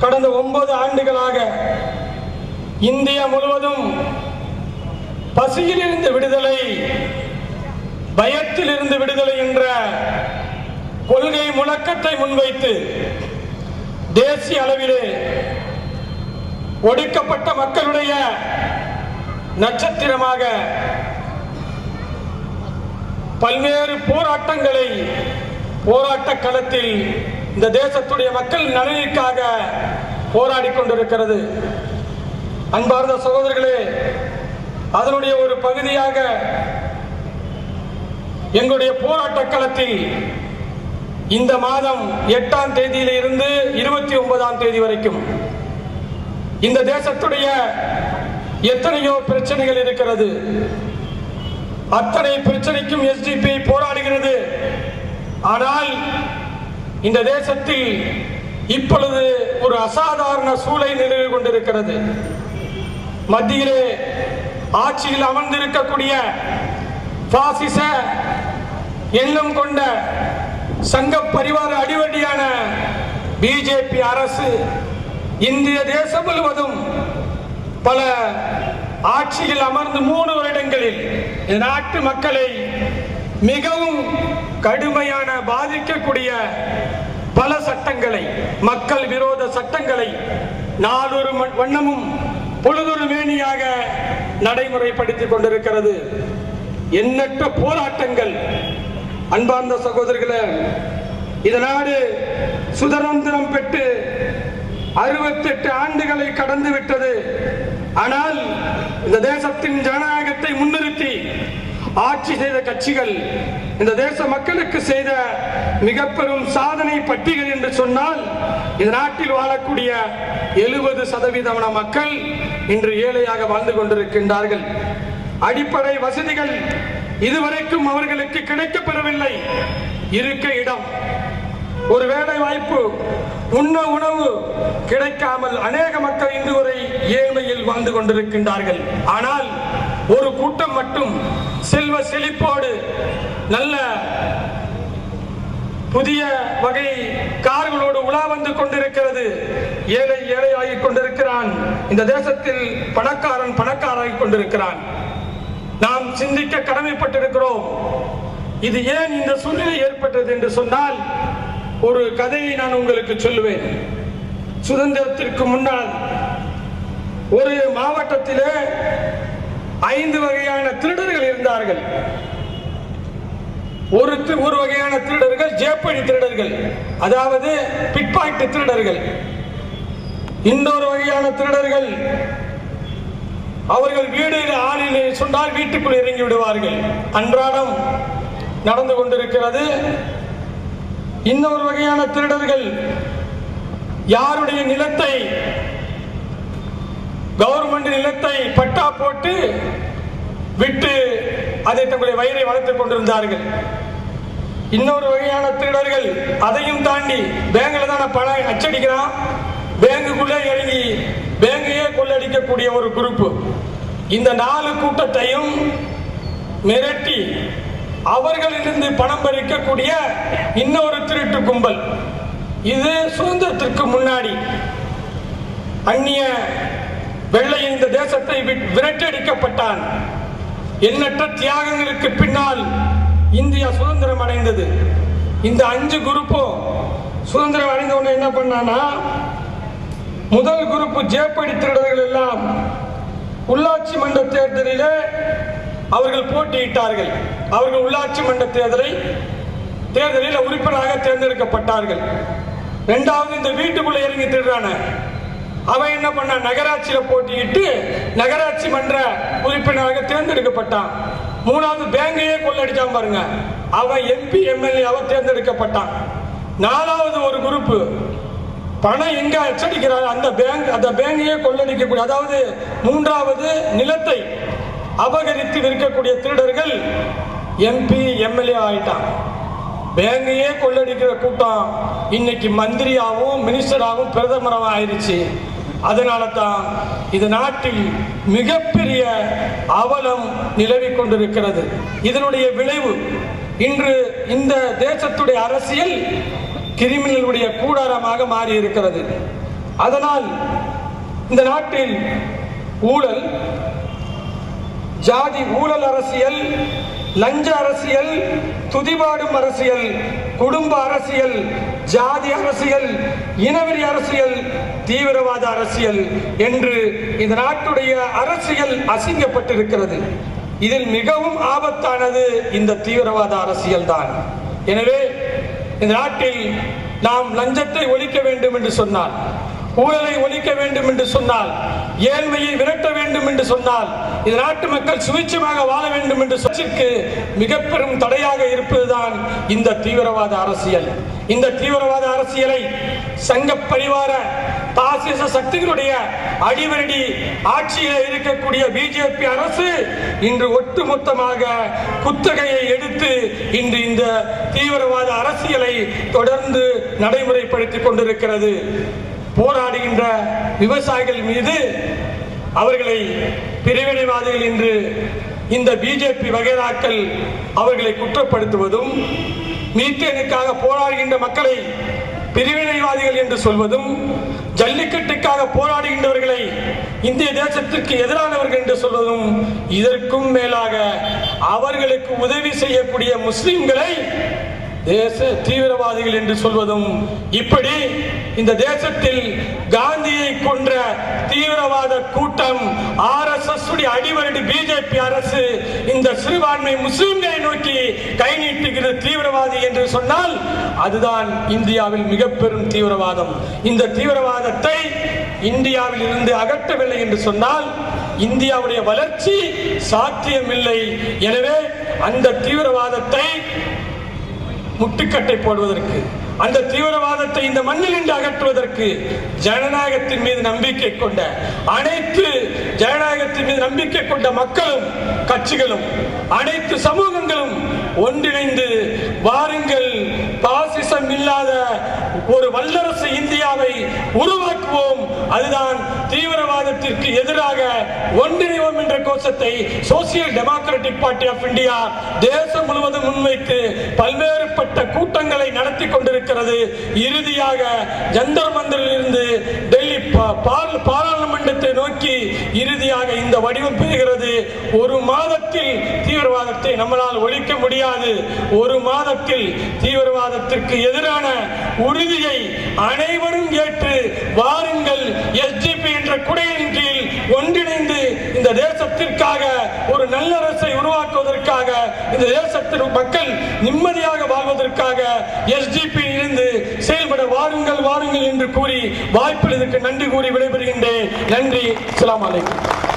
கடந்த ஒன்பது ஆண்டுகளாக இந்தியா முழுவதும் பசியிலிருந்து விடுதலை பயத்திலிருந்து விடுதலை என்ற கொள்கை முழக்கத்தை முன்வைத்து தேசிய அளவிலே ஒடுக்கப்பட்ட மக்களுடைய நட்சத்திரமாக பல்வேறு போராட்டங்களை போராட்ட களத்தில் இந்த தேசத்துடைய மக்கள் நலனிற்காக போராடி கொண்டிருக்கிறது. அன்பார்ந்த சகோதரர்களே அதனுடைய ஒரு பகுதியாக எங்களுடைய போராட்ட களத்தில் இந்த மாதம் எட்டாம் தேதியில இருந்து இருபத்தி ஒன்பதாம் தேதி வரைக்கும் இந்த தேசத்துடைய எத்தனையோ பிரச்சனைகள் இருக்கிறது. அத்தனை பிரச்சனைக்கும் எஸ்டிபி போராடுகிறது. ஆனால் இந்த தேசத்தில் இப்பொழுது ஒரு அசாதாரண சூழலை நிலவு கொண்டிருக்கிறது. மத்தியிலே ஆட்சியில் அமர்ந்திருக்கக்கூடிய பாசிச எண்ணம் கொண்ட சங்க பரிவார அடிவடியான பிஜேபி அரசு இந்திய தேசம் முழுவதும் பல ஆட்சியில் அமர்ந்து மூணு வருடங்களில் நாட்டு மக்களை மிகவும் கடுமையான பாதிக்கக்கூடிய பல சட்டங்களை மக்கள் விரோத சட்டங்களை நாளொரு வண்ணமும் பொழுதொரு மேனியாக நடைமுறைப்படுத்திக் கொண்டிருக்கிறது. எண்ணற்ற போராட்டங்கள். அன்பார்ந்த சகோதரர்களே இந்த நாடு சுதந்திரம் பெற்று அறுபத்தெட்டு ஆண்டுகளை கடந்து விட்டது. ஆனால் இந்த தேசத்தின் ஜனநாயகத்தை முன்னிறுத்தி ஆட்சி செய்த கட்சிகள் இந்த தேச மக்களுக்கு செய்த மிக பெரும் சாதனை பட்டியல் என்று சொன்னால் இந்த நாட்டில் வாழக்கூடிய எழுபது சதவீதமான மக்கள் இன்று ஏழையாக வாழ்ந்து கொண்டிருக்கின்றார்கள். அடிப்படை வசதிகள் இதுவரைக்கும் அவர்களுக்கு கிடைக்கப்பெறவில்லை. இருக்க இடம் ஒரு வேலை வாய்ப்பு உண்ண உணவு கிடைக்காமல் அநேக மக்கள் இன்று வரை ஏழ்மையில் வாழ்ந்து கொண்டிருக்கின்றார்கள். ஆனால் ஒரு கூட்டம் மட்டும் செல்வ செழிப்போடு நல்ல புதிய வகை கார்களோடு உலா வந்து கொண்டிருக்கிறது. ஏழை ஏழை ஆகி கொண்டிருக்கிறான். இந்த தேசத்தில் பணக்காரன் பணக்காராகிக் கொண்டிருக்கிறான். நாம் சிந்திக்க கடமைப்பட்டிருக்கிறோம். இது ஏன் இந்த சூழ்நிலை ஏற்பட்டது என்று சொன்னால் ஒரு கதையை நான் உங்களுக்கு சொல்லுவேன். சுதந்திரத்திற்கு முன்னால் ஒரு மாவட்டத்திலே ஐந்து வகையான திருடர்கள் இருந்தார்கள். ஒரு ஒரு வகையான திருடர்கள் ஜேப்படி திருடர்கள் அதாவது பிட்பாயிண்ட் திருடர்கள். இன்னொரு வகையான திருடர்கள் அவர்கள் வீடு ஆளில் சொன்னால் வீட்டுக்குள் இறங்கி விடுவார்கள். அன்றாடம் நடந்து கொண்டிருக்கிறது. இன்னொரு வகையான திருடர்கள் யாருடைய நிலத்தை கவர்மெண்ட் நிலத்தை பட்டா போட்டு விட்டு அதை தங்களுடைய வயிறை வளர்த்துக் கொண்டிருந்தார்கள். இன்னொரு வகையான திருடர்கள் அதையும் தாண்டி பேங்க்ல தானே பணம் அச்சடிக்கிறான். பேங்குக்குள்ளே இறங்கி பேங்கையே கொள்ளடிக்கக்கூடிய ஒரு குரூப் இந்த நாலு கூட்டத்தையும் மிரட்டி அவர்களிலிருந்து பணம் பறிக்கக்கூடிய இன்னொரு திருட்டு கும்பல். இது சுதந்திரத்திற்கு முன்னாடி அந்நிய வெள்ளை இந்த தேசத்தை விட்- விரட்டடிக்கப்பட்டான் எண்ணற்ற தியாகங்களுக்கு பின்னால் இந்தியா சுதந்திரம் அடைந்தது. இந்த அஞ்சு குரூப்பும் சுதந்திரம் அடைந்த உடனே என்ன பண்ணானா முதல் குரூப் ஜேப்படி திருடர்கள் எல்லாம் உள்ளாட்சி மன்ற தேர்தலிலே அவர்கள் போட்டியிட்டார்கள். அவர்கள் உள்ளாட்சி மன்ற தேர்தலை தேர்தலில் உறுப்பினராக தேர்ந்தெடுக்கப்பட்டார்கள். ரெண்டாவது இந்த வீட்டுக்குள்ளே இறங்கி திருடுறான. அவன் என்ன பண்ணான் நகராட்சியில போட்டியிட்டு நகராட்சி மன்ற உறுப்பினராக தேர்ந்தெடுக்கப்பட்டான். மூணாவது பேங்கையே கொள்ளடிச்சான் பாருங்க. அவன் எம்பி எம்எல்ஏ அவன் தேர்ந்தெடுக்கப்பட்டான். நாலாவது ஒரு குரூப் பணம் எங்க அச்சடிக்கிறார்? அந்த பேங்க் அந்த பேங்கையே கொள்ளடிக்கக்கூடிய அதாவது மூன்றாவது நிலத்தை அபகரித்து விற்கக்கூடிய திருடர்கள் எம்பி எம்எல்ஏ ஆயிட்டான். பேங்கையே கொள்ளடிக்கிற கூட்டம் இன்னைக்கு மந்திரியாகவும் மினிஸ்டராகவும் பிரதமராகவும் ஆயிடுச்சு அதனால தான் இது நாட்டில் மிகப்பெரிய அவலம் நிலவிக் கொண்டிருக்கிறது. இதனுடைய விளைவு இன்று இந்த தேசத்துடைய அரசியல் கிரிமினலுடைய கூடாரமாக மாறி இருக்கிறது அதனால் இந்த நாட்டில் ஊழல் ஜாதி ஊழல் அரசியல் லஞ்ச அரசியல் துதிபாடும் அரசியல் குடும்ப அரசியல் ஜாதி அரசியல் இனவெறி அரசியல் தீவிரவாத அரசியல் என்று இந்த நாட்டுடைய அரசியல் அசிங்கப்பட்டிருக்கிறது. இதில் மிகவும் ஆபத்தானது இந்த தீவிரவாத அரசியல் தான். எனவே இந்த நாட்டில் நாம் லஞ்சத்தை ஒழிக்க வேண்டும் என்று சொன்னால் ஊழலை ஒழிக்க வேண்டும் என்று சொன்னால் ஏழ்மையை விரட்ட வேண்டும் என்று சொன்னால் இந்த நாட்டு மக்கள் சுவிட்சமாக வாழ வேண்டும் என்று சொல்லிற்கு மிக பெரும் தடையாக இருப்பதுதான் இந்த தீவிரவாத அரசியல். இந்த தீவிரவாத அரசியலை சங்க பரிவார பாசிச சக்திகளுடைய அடிவரடி ஆட்சியில் இருக்கக்கூடிய பிஜேபி அரசு இன்று ஒட்டுமொத்தமாக குத்தகையை எடுத்து இன்று இந்த தீவிரவாத அரசியலை தொடர்ந்து நடைமுறைப்படுத்திக் கொண்டிருக்கிறது. போராடுகின்ற விவசாயிகள் மீது அவர்களை பிரிவினைவாதிகள் என்று இந்த பிஜேபி வகைராக்கள் அவர்களை குற்றப்படுத்துவதும் மீத்தேனுக்காக போராடுகின்ற மக்களை பிரிவினைவாதிகள் என்று சொல்வதும் ஜல்லிக்கட்டுக்காக போராடுகின்றவர்களை இந்திய தேசத்திற்கு எதிரானவர்கள் என்று சொல்வதும் இதற்கும் மேலாக அவர்களுக்கு உதவி செய்யக்கூடிய முஸ்லிம்களை தேச தீவிரவாதிகள் என்று சொல்வதும் இப்படி இந்த தேசத்தில் காந்தியை கொன்ற தீவிரவாத கூட்டம் ஆர் அரசுடைய எஸ் பிஜேபி அரசு இந்த சிறுபான்மை முஸ்லிம்களை நோக்கி கை நீட்டுகிறது தீவிரவாதி என்று சொன்னால் அதுதான் இந்தியாவில் மிக பெரும் தீவிரவாதம். இந்த தீவிரவாதத்தை இந்தியாவில் இருந்து அகற்றவில்லை என்று சொன்னால் இந்தியாவுடைய வளர்ச்சி சாத்தியமில்லை. எனவே அந்த தீவிரவாதத்தை முட்டுக்கட்டை போடுவதற்கு அந்த தீவிரவாதத்தை இந்த மண்ணில் இருந்து அகற்றுவதற்கு ஜனநாயகத்தின் மீது நம்பிக்கை கொண்ட அனைத்து ஜனநாயகத்தின் மீது நம்பிக்கை கொண்ட மக்களும் கட்சிகளும் அனைத்து சமூகங்களும் ஒன்றிணைந்து வாருங்கள் பாசிசம் இல்லாத ஒரு வல்லரசு இந்தியாவை உருவாக்குவோம். அதுதான் தீவிரவாதத்திற்கு எதிராக ஒன்றிணைவோம் என்ற கோஷத்தை Social Democratic Party of India தேசம் முழுவதும் முன்வைத்து பல்வேறுபட்ட கூட்டங்களை நடத்தி கொண்டிருக்கிறது. இறுதியாக ஜந்தர் மந்திரில் இருந்து டெல்லி பா- பாராளுமன்றத்தை நோக்கி இறுதியாக இந்த வடிவம் பெறுகிறது. ஒரு மாதத்தில் தீவிரவாதத்தை நம்மளால் ஒழிக்க முடியாது. ஒரு மாதத்தில் தீவிரவாத தீவிரவாதத்திற்கு எதிரான உறுதியை அனைவரும் ஏற்று வாருங்கள். எஸ்டிபி என்ற குடையின் கீழ் ஒன்றிணைந்து இந்த தேசத்திற்காக ஒரு நல்ல அரசை உருவாக்குவதற்காக இந்த தேசத்தின் மக்கள் நிம்மதியாக வாழ்வதற்காக எஸ்டிபி இருந்து செயல்பட வாருங்கள் வாருங்கள் என்று கூறி வாய்ப்பில் இதற்கு நன்றி கூறி விடைபெறுகின்றேன். நன்றி. அஸ்ஸலாமு அலைக்கும்.